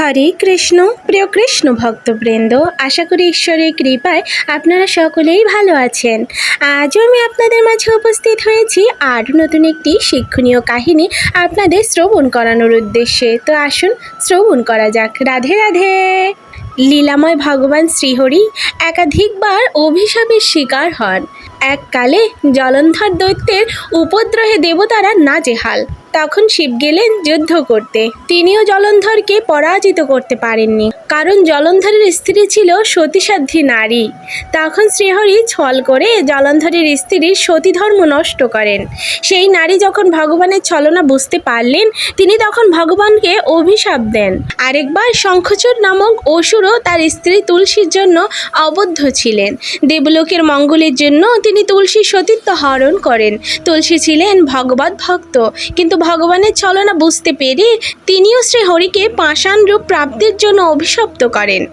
হরে কৃষ্ণ, প্রিয় কৃষ্ণ ভক্তবৃন্দ, আশা করি ঈশ্বরের কৃপায় আপনারা সকলেই ভালো আছেন। আজও আমি আপনাদের মাঝে উপস্থিত হয়েছি আর নতুন একটি শিক্ষণীয় কাহিনী আপনাদের শ্রবণ করানোর উদ্দেশ্যে। তো আসুন, শ্রবণ করা যাক। রাধে রাধে। লীলাময় ভগবান শ্রীহরি একাধিকবার অভিশাপের শিকার হন। এককালে জলন্ধর দৈত্যের উপদ্রহে দেবতারা নাজেহাল। তখন শিব গেলেন যুদ্ধ করতে। তিনিও জলন্ধরকে পরাজিত করতে পারেননি। কারণ জলন্ধরের স্ত্রী ছিল সতীসাধ্যী নারী। তখন শ্রীহরি ছল করে জলন্ধরের স্ত্রীর সতী ধর্ম নষ্ট করেন। সেই নারী যখন ভগবানের ছলনা বুঝতে পারলেন, তিনি তখন ভগবানকে অভিশাপ দেন। আরেকবার শঙ্খচূড় নামক অসুরও তার স্ত্রী তুলসীর জন্য অবদ্ধ ছিলেন। দেবলোকের মঙ্গলের জন্য তিনি তুলসীর সতীত্ব হরণ করেন। তুলসী ছিলেন ভগবত ভক্ত, কিন্তু ভগবানের ছলনা বুঝতে পেরে তিনিও শ্রী হরিকে পাষাণ রূপ প্রাপ্তির জন্য অভিশপ্ত করেন।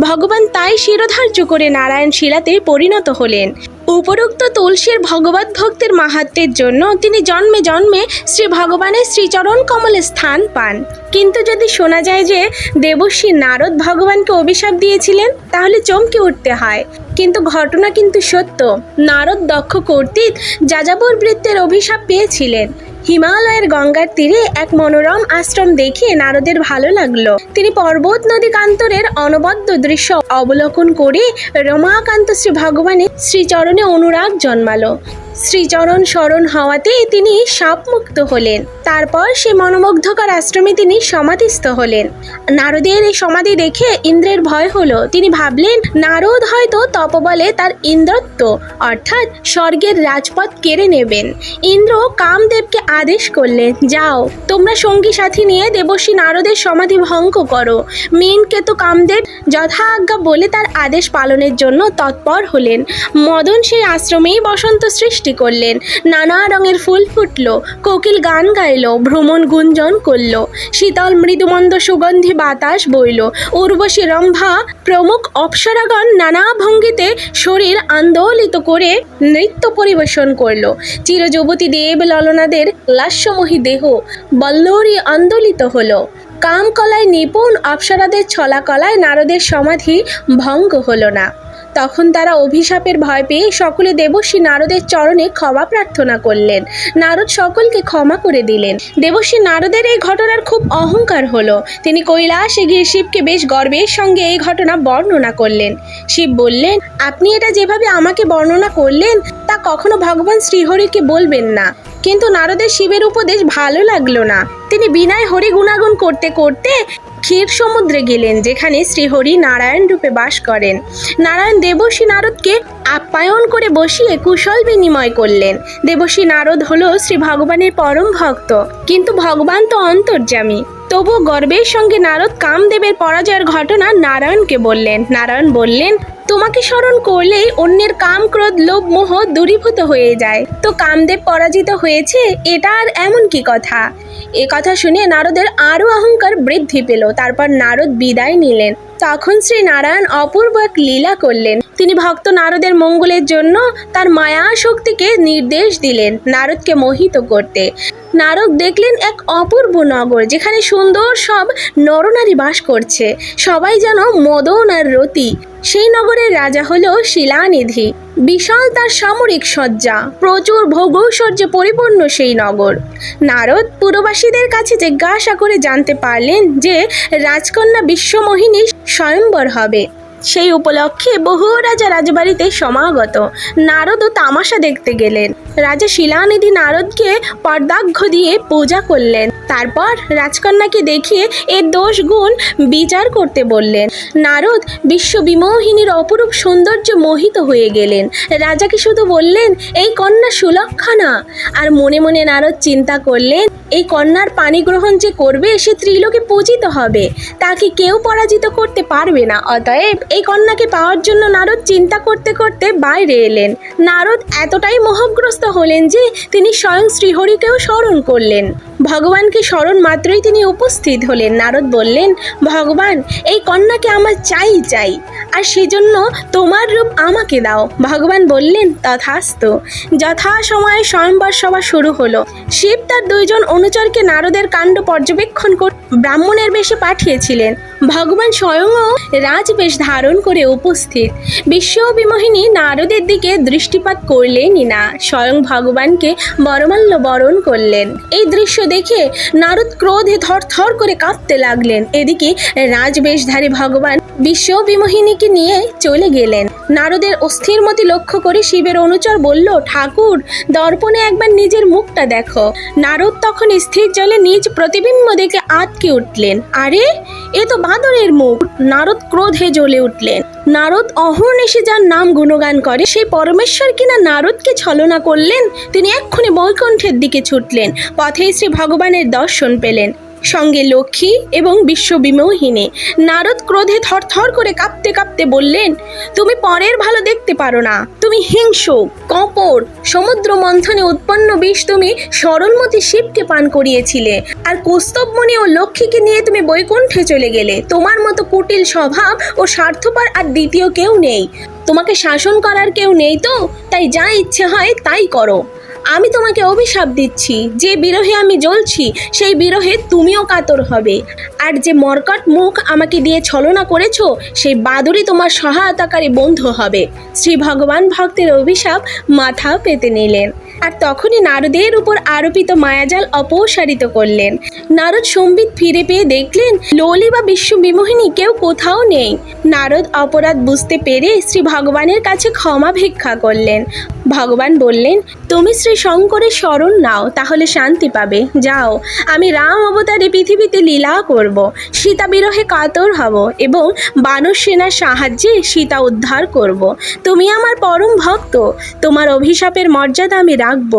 ভগবান তাই শিরোধার্য করে নারায়ণ শিলাতে পরিণত হলেন। উপরোক্ত তুলসীর ভগবত ভক্তের মাহাত্মের জন্য তিনি জন্মে জন্মে শ্রী ভগবানের শ্রীচরণ কমলে স্থান পান। কিন্তু যদি শোনা যায় যে দেবশ্রী নারদ ভগবানকে অভিশাপ দিয়েছিলেন, তাহলে চমকে উঠতে হয়। কিন্তু ঘটনা কিন্তু সত্য। নারদ দক্ষ কর্তৃক যাযাবর বৃত্তের অভিশাপ পেয়েছিলেন। হিমালয়ের গঙ্গার তীরে এক মনোরম আশ্রম দেখে নারদের ভালো লাগল। তিনি পর্বত নদী কান্তরের অনবদ্য দৃশ্য অবলোকন করে রমাকান্ত শ্রী ভগবানের শ্রীচরণে অনুরাগ জন্মালো। শ্রীচরণ স্মরণ হওয়াতে তিনি সাপমুক্ত হলেন। তারপর সে মনোমুগ্ধকর আশ্রমে তিনি সমাধিস্থ হলেন। নারদের এই সমাধি দেখে ইন্দ্রের ভয় হলো। তিনি ভাবলেন, নারদ হয়তো তপবলে তার ইন্দ্রত্ব, অর্থাৎ স্বর্গের রাজপথ কেড়ে নেবেন। ইন্দ্র কামদেবকে আদেশ করলেন, যাও, তোমরা সঙ্গী সাথী নিয়ে দেবশ্রী নারদের সমাধি ভঙ্গ করো। মিন কেতু কামদেব যথা আজ্ঞা বলে তার আদেশ পালনের জন্য তৎপর হলেন। মদন সেই আশ্রমেই বসন্ত সৃষ্টি করলেন। নানা রঙের ফুল ফুটলো, কোকিল গান গাইলো, ভ্রমণ গুঞ্জন করল, শীতল মৃদুমন্দ সুগন্ধি বাতাস বইল, উর্বশী রম্ভা প্রমুখ অপ্সরাগণ নানা ভঙ্গিতে শরীর আন্দোলিত করে নৃত্য পরিবেশন করল। চিরযুবতী দেব ললনাদের লাস্যমোহী দেহ বল্লরী আন্দোলিত হলো। কামকলায় নিপুণ অপ্সরাদের ছলাকলায় নারদের সমাধি ভঙ্গ হলো না। তখন তারা অভিশাপের ভয় পেয়ে সকলে দেবশ্রী নারদের চরণে ক্ষমা প্রার্থনা করলেন। নারদ সকলকে ক্ষমা করে দিলেন। দেবশ্রী নারদের এই ঘটনার খুব অহংকার হলো। তিনি কৈলাসে গিয়ে শিবকে বেশ গর্বের সঙ্গে এই ঘটনা বর্ণনা করলেন। শিব বললেন, আপনি এটা যেভাবে আমাকে বর্ণনা করলেন, তা কখনো ভগবান শ্রীহরিকে বলবেন না। কিন্তু নারদের শিবের উপদেশ ভালো লাগল না। তিনি বিনায় হরি গুণাগুণ করতে করতে ক্ষীর সমুদ্রে গেলেন, যেখানে শ্রীহরি নারায়ণ রূপে বাস করেন। নারায়ণ দেবশ্রী নারদকে আপ্যায়ন করে বসিয়ে কুশল বিনিময় করলেন। দেবশ্রী নারদ হল শ্রী ভগবানের পরম ভক্ত। কিন্তু ভগবান তো অন্তর্যামী। তবু গর্বের সঙ্গে নারদ কামদেবের পরাজয়ের ঘটনা নারায়ণকে বললেন। নারায়ণ বললেন, তোমাকে স্মরণ করলেই অন্যের কাম ক্রোধ লোভ মোহ দূরীভূত হয়ে যায়। তো কামদেব পরাজিত হয়েছে, এটা আর এমন কি কথা? এ কথা শুনে নারদের আরও অহংকার বৃদ্ধি পেল। তারপর নারদ বিদায় নিলেন। তখন শ্রী নারায়ণ অপূর্ব এক লীলা করলেন। তিনি ভক্ত নারদের মঙ্গলের জন্য তার মায়া শক্তিকে নির্দেশ দিলেন নারদকে মোহিত করতে। নারদ দেখলেন এক অপূর্ব নগর, যেখানে সুন্দর সব নরনারী বাস করছে। সবাই যেন মদন আর রতি সেই নগরের রাজা হল শিলানিধি। বিশাল তার সামরিক সজ্জা প্রচুর ভোগৈশ্বর্যে পরিপূর্ণ সেই নগর। নারদ পুরবাসীদের কাছে জিজ্ঞাসা করে জানতে পারলেন যে রাজকন্যা বিশ্বমোহিনী স্বয়ম্বর হবে। সেই উপলক্ষে বহু রাজা রাজবাড়িতে সমাগত। নারদ ও তামাশা দেখতে গেলেন। রাজা শিলানিধি নারদকে পর্দাঘ্য দিয়ে পূজা করলেন। তারপর রাজকন্যাকে দেখিয়ে এর দোষ গুণ বিচার করতে বললেন। নারদ বিশ্ব বিমোহিনীর অপরূপ সৌন্দর্য মোহিত হয়ে গেলেন। রাজাকে শুধু বললেন, এই কন্যা সুলক্ষণা। আর মনে মনে নারদ চিন্তা করলেন, এই কন্যার পানি গ্রহণ যে করবে, সে ত্রিলোকে পূজিত হবে। তাকে কেউ পরাজিত করতে পারবে না। অতএব এই কন্যাকে পাওয়ার জন্য নারদ চিন্তা করতে করতে বাইরে এলেন। নারদ এতটাই মোহগ্রস্ত হলেন যে তিনি স্বয়ং শ্রীহরিকেও স্মরণ করলেন। ভগবানকে স্মরণ মাত্রই তিনি উপস্থিত হলেন। নারদ বললেন, ভগবান, এই কন্যাকে আমার চাই চাই। আর সেজন্য তোমার রূপ আমাকে দাও। ভগবান বললেন, তথাস্ত। যথা সময়ে স্বয়ংবর সভা শুরু হলো। শিব তার দুইজন অনুচরকে নারদের কাণ্ড পর্যবেক্ষণ করে ব্রাহ্মণের বেশে পাঠিয়েছিলেন। ভগবান স্বয়ংও রাজবেশ ধারণ করে উপস্থিত। বিশ্ব বিশ্ববিমোহিনী নারদের দিকে দৃষ্টিপাত করলেনই না, স্বয়ং ভগবানকে বরমাল্য বরণ করলেন। এই দৃশ্য দেখে নারদ ক্রোধে থরথর করে কাঁপতে লাগলেন। এদিকে রাজবেশধারী ভগবান বিশ্ববিমোহিনীকে নিয়ে চলে গেলেন। নারদের অস্থির মতি লক্ষ্য করে শিবের অনুচর বলল, ঠাকুর, দর্পণে একবার নিজের মুখটা দেখো। নারদ তখন স্থির জলে নিজ প্রতিবিম্ব দেখে আটকে উঠলেন। আরে, এ তো বাঁদরের মুখ! নারদ ক্রোধে জ্বলে উঠলেন। নারদ অহর্নিশে যার নাম গুণগান করে সেই পরমেশ্বর কিনা নারদকে ছলনা করলেন, তিনি এক্ষুনি বৈকুণ্ঠের দিকে ছুটলেন। পথেই শ্রী ভগবানের দর্শন পেলেন। সঙ্গে লক্ষ্মী এবং বিশ্ববিমোহিনী। নারদ ক্রোধে থরথর করে কাঁপতে কাঁপতে বললেন, তুমি পরের ভালো দেখতে পারো না। তুমি হিংসুক কপর সমুদ্র মন্থনে উৎপন্ন বিষ তুমি সরলমতি শিবকে পান করিয়েছিলে। আর কৌস্তবমণি ও লক্ষ্মীকে নিয়ে তুমি বৈকুণ্ঠে চলে গেলে। তোমার মতো কুটিল স্বভাব ও স্বার্থপর আর দ্বিতীয় কেউ নেই। তোমাকে শাসন করার কেউ নেই তো? তাই যা ইচ্ছে হয় তাই করো। আমি তোমাকে অভিশাপ দিচ্ছি। যে বিরহে আমি জ্বলছি, সেই বিরহে তুমিও কাতর হবে। আর যে মর্কট মুখ আমাকে দিয়ে ছলনা করেছ, সেই বাদুরি তোমার সহায়তাকারী বন্ধু হবে। শ্রী ভগবান ভক্তের অভিশাপ মাথা পেতে নিলেন। আর তখনই নারদের উপর আরোপিত মায়াজাল অপসারিত করলেন। নারদ সম্বিত ফিরে পেয়ে দেখলেন, ললি বা বিশ্ব বিমোহিনী কেউ কোথাও নেই। নারদ অপরাধ বুঝতে পেরে শ্রী ভগবানের কাছে ক্ষমা ভিক্ষা করলেন। ভগবান বললেন তুমি শ্রী শঙ্করের শরণ নাও, তাহলে শান্তি পাবে। যাও, আমি রাম অবতারে পৃথিবীতে লীলা করব, সীতা বিরহে কাতর হব এবং বানর সেনার সাহায্যে সীতা উদ্ধার করব। তুমি আমার পরম ভক্ত, তোমার অভিশাপের মর্যাদা আমি রাখব।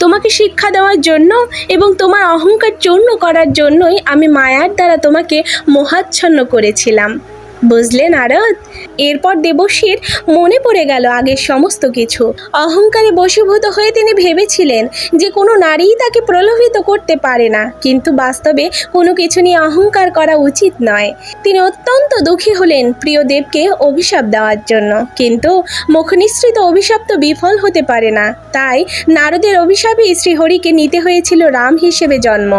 তোমাকে শিক্ষা দেওয়ার জন্য এবং তোমার অহংকার চূর্ণ করার জন্যই আমি মায়ার দ্বারা তোমাকে মোহাচ্ছন্ন করেছিলাম। বুঝলে নারদ এরপর দেবশ্রীর মনে পড়ে গেল আগের সমস্ত কিছু। অহংকারে বশীভূত হয়ে তিনি ভেবেছিলেন যে কোনো নারীই তাকে প্রলোভিত করতে পারে না, কিন্তু বাস্তবে কোনো কিছু নিয়ে অহংকার করা উচিত নয়। তিনি অত্যন্ত দুঃখী হলেন প্রিয় দেবকে অভিশাপ দেওয়ার জন্য। কিন্তু মুখনিসৃত অভিশাপ তো বিফল হতে পারে না। তাই নারদের অভিশাপেই শ্রীহরিকে নিতে হয়েছিল রাম হিসেবে জন্ম।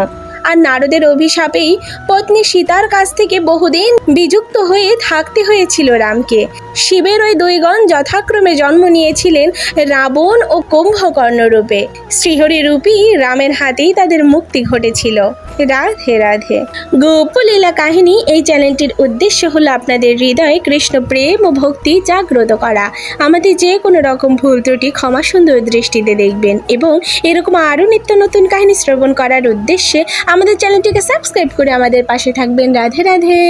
আর নারদের অভিশাপেই পত্নী সীতার কাছ থেকে বহুদিন বিযুক্ত হয়ে থাকতে হয়েছিল রামকে। শিবের ওই দুইগণ যথাক্রমে জন্ম নিয়েছিলেন রাবণ ও কুম্ভকর্ণ রূপে শ্রীহরি রূপী রামের হাতেই তাদের মুক্তি ঘটেছিল। রাধে রাধে। গোপলীলা কাহিনী এই চ্যানেলটির উদ্দেশ্য হলো আপনাদের হৃদয়ে কৃষ্ণ প্রেম ও ভক্তি জাগ্রত করা। আমাদের যে কোনো রকম ভুল ত্রুটি ক্ষমা সুন্দর দৃষ্টিতে দেখবেন এবং এরকম আরও নিত্য নতুন কাহিনী শ্রবণ করার উদ্দেশ্যে আমাদের চ্যানেলটিকে সাবস্ক্রাইব করে আমাদের পাশে থাকবেন। রাধে রাধে।